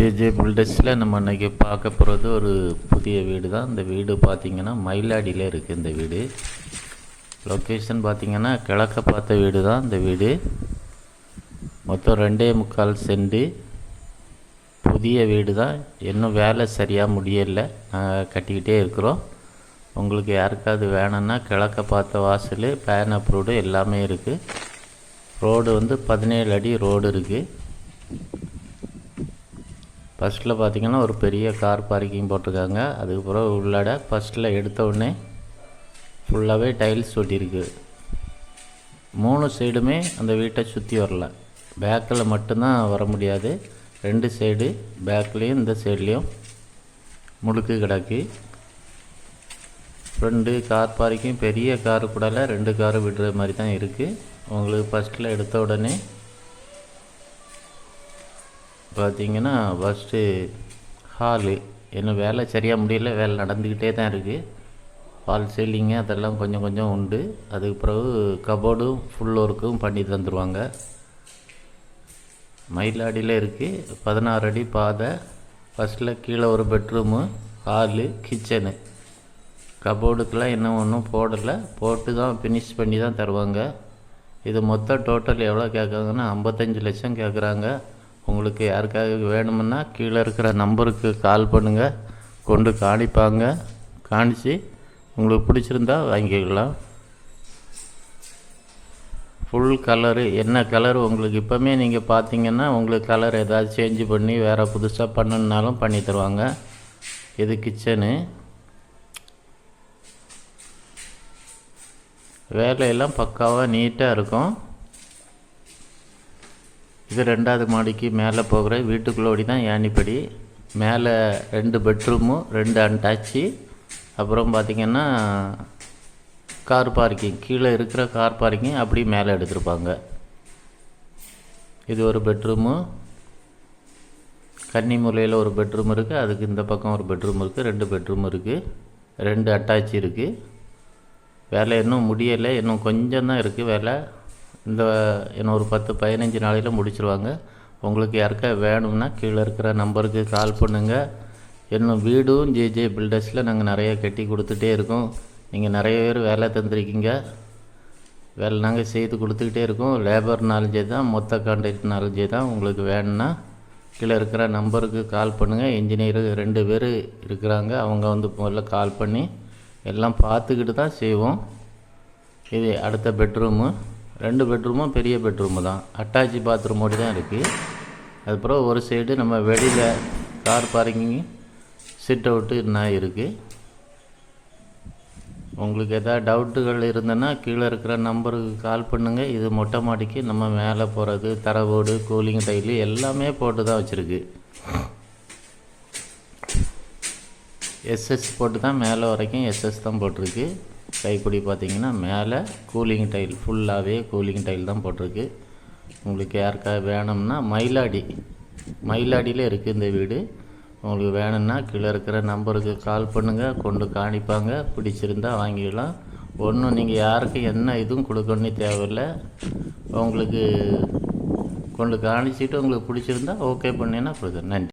JJ பில்டர்ஸில் நம்ம இன்றைக்கி பார்க்க போகிறது ஒரு புதிய வீடு தான் இந்த வீடு பார்த்திங்கன்னா மயிலாடியில் இருக்குது இந்த வீடு. லொக்கேஷன் பார்த்திங்கன்னா கிழக்க பார்த்த வீடு தான் இந்த வீடு. மொத்தம் ரெண்டே முக்கால் செண்டு புதிய வீடு தான் இன்னும் வேலை சரியாக முடியலை. நாங்கள் கட்டிக்கிட்டே இருக்கிறோம். உங்களுக்கு யாருக்காவது வேணும்னா கிழக்க பார்த்த வாசல் பேன் அப்ரூவ்டு எல்லாமே இருக்குது ரோடு வந்து பதினேழு அடி ரோடு இருக்குது ஃபஸ்ட்டில் பார்த்திங்கன்னா ஒரு பெரிய கார் பார்க்கிங் போட்டிருக்காங்க. அதுக்கப்புறம் உள்ளாட ஃபஸ்ட்டில் எடுத்த உடனே ஃபுல்லாகவே டைல்ஸ் ஒட்டியிருக்கு. மூணு சைடுமே அந்த வீட்டை சுற்றி வரலாம் பேக்கில் மட்டும்தான் வர முடியாது. ரெண்டு சைடு பேக்லேயும் இந்த சைட்லேயும் முழுக்கு கிடக்கு. ஃப்ரெண்டு கார் பார்க்கிங் பெரிய காரு கூடல ரெண்டு காரு விடுற மாதிரி தான் இருக்குது உங்களுக்கு ஃபஸ்ட்டில் எடுத்த உடனே பார்த்தீங்கன்னா ஃபஸ்ட்டு ஹாலு என்ன வேலை சரியாக முடியல. வேலை நடந்துக்கிட்டே தான் இருக்குது ஃபால் சீலிங்கு அதெல்லாம் கொஞ்சம் கொஞ்சம் உண்டு. அதுக்கு பிறகு கபோர்டும் ஃபுல் ஒர்க்கும் பண்ணி தந்துடுவாங்க மயிலாடியில் இருக்குது பதினாறு அடி பாதை. ஃபஸ்ட்டில் கீழே ஒரு பெட்ரூமு ஹாலு கிச்சனு கபோர்டுக்கெலாம் இன்னும் ஒன்றும் போடலை. போட்டு தான் ஃபினிஷ் பண்ணி தான் தருவாங்க. இது மொத்தம் டோட்டல் எவ்வளோ கேட்குறாங்கன்னா ஐம்பத்தஞ்சு லட்சம் கேட்குறாங்க. உங்களுக்கு யாருக்காக வேணுமுன்னா கீழே இருக்கிற நம்பருக்கு கால் பண்ணுங்கள் கொண்டு காணிப்பாங்க. காணிச்சு உங்களுக்கு பிடிச்சிருந்தா வாங்கிக்கலாம். ஃபுல் கலரு என்ன கலர் உங்களுக்கு இப்போமே நீங்கள் பார்த்தீங்கன்னா உங்களுக்கு கலர் ஏதாவது சேஞ்சு பண்ணி வேறு புதுசாக பண்ணுன்னாலும் பண்ணி தருவாங்க. இது கிச்சனு வேலையெல்லாம் பக்காவாக நீட்டாக இருக்கும். இது ரெண்டாவது மாடிக்கு மேலே போகிற வீட்டுக்குள்ளோடி தான் ஏணிப்படி மேலே ரெண்டு பெட்ரூமு ரெண்டு அன்டாச்சு அப்புறம் பார்த்திங்கன்னா கார் பார்க்கிங். கீழே இருக்கிற கார் பார்க்கிங் அப்படி மேலே எடுத்திருப்பாங்க. இது ஒரு பெட்ரூமு. கன்னிமூலையில் ஒரு பெட்ரூம் இருக்குது அதுக்கு இந்த பக்கம் ஒரு பெட்ரூம் இருக்குது ரெண்டு பெட்ரூம் இருக்குது ரெண்டு அட்டாச் இருக்குது வேலை இன்னும் முடியலை. இன்னும் கொஞ்சம் தான் இருக்குது வேலை. இந்த இன்னும் ஒரு பத்து பதினஞ்சு நாளையில் முடிச்சிருவாங்க. உங்களுக்கு யாருக்கா வேணும்னா கீழே இருக்கிற நம்பருக்கு கால் பண்ணுங்கள் இன்னும் வீடும் ஜேஜே பில்டர்ஸில் நாங்கள் நிறைய கட்டி கொடுத்துட்டே இருக்கோம். நீங்கள் நிறைய பேர் வேலை தந்துருக்கீங்க. வேலை நாங்கள் செய்து கொடுத்துக்கிட்டே இருக்கோம். லேபர் நாலேஜே தான் மொத்த கான்ட்ராக்ட் நாலேஜே தான் உங்களுக்கு வேணும்னா கீழே இருக்கிற நம்பருக்கு கால் பண்ணுங்கள் இன்ஜினியரு ரெண்டு பேர் இருக்கிறாங்க. அவங்க வந்து முதல்ல கால் பண்ணி எல்லாம் பார்த்துக்கிட்டு தான் செய்வோம். இது அடுத்த பெட்ரூமு. ரெண்டு பெட்ரூமும் பெரிய பெட்ரூமு தான். அட்டாச்சி பாத்ரூமோடு தான் இருக்குது அதுக்கப்புறம் ஒரு சைடு நம்ம வெளியில் கார் பார்க்கிங் சிட் அவுட்டு இன்னும் இருக்குது உங்களுக்கு எதாவது டவுட்டுகள் இருந்ததுன்னா கீழே இருக்கிற நம்பருக்கு கால் பண்ணுங்கள் இது மொட்டை மாடிக்கு நம்ம மேலே போகிறது தரவோடு கூலிங் டைலு எல்லாமே போட்டு தான் வச்சுருக்கு. எஸ்எஸ் போட்டு தான் மேலே வரைக்கும் எஸ்எஸ் தான் போட்டிருக்கு. கைப்பிடி பார்த்தீங்கன்னா மேலே கூலிங் டைல் ஃபுல்லாகவே கூலிங் டைல் தான் போட்டிருக்கு. உங்களுக்கு யாருக்காக வேணும்னா மயிலாடி மயிலாடியில் இருக்குது இந்த வீடு. உங்களுக்கு வேணும்னா கீழே இருக்கிற நம்பருக்கு கால் பண்ணுங்கள் கொண்டு காணிப்பாங்க பிடிச்சிருந்தா வாங்கிக்கலாம் ஒன்றும் நீங்கள் யாருக்கும் என்ன இதுவும் கொடுக்கணும்னு தேவையில்லை. உங்களுக்கு கொண்டு காணிச்சிட்டு உங்களுக்கு பிடிச்சிருந்தா ஓகே பண்ணினா கொடுக்குறேன் நன்றி.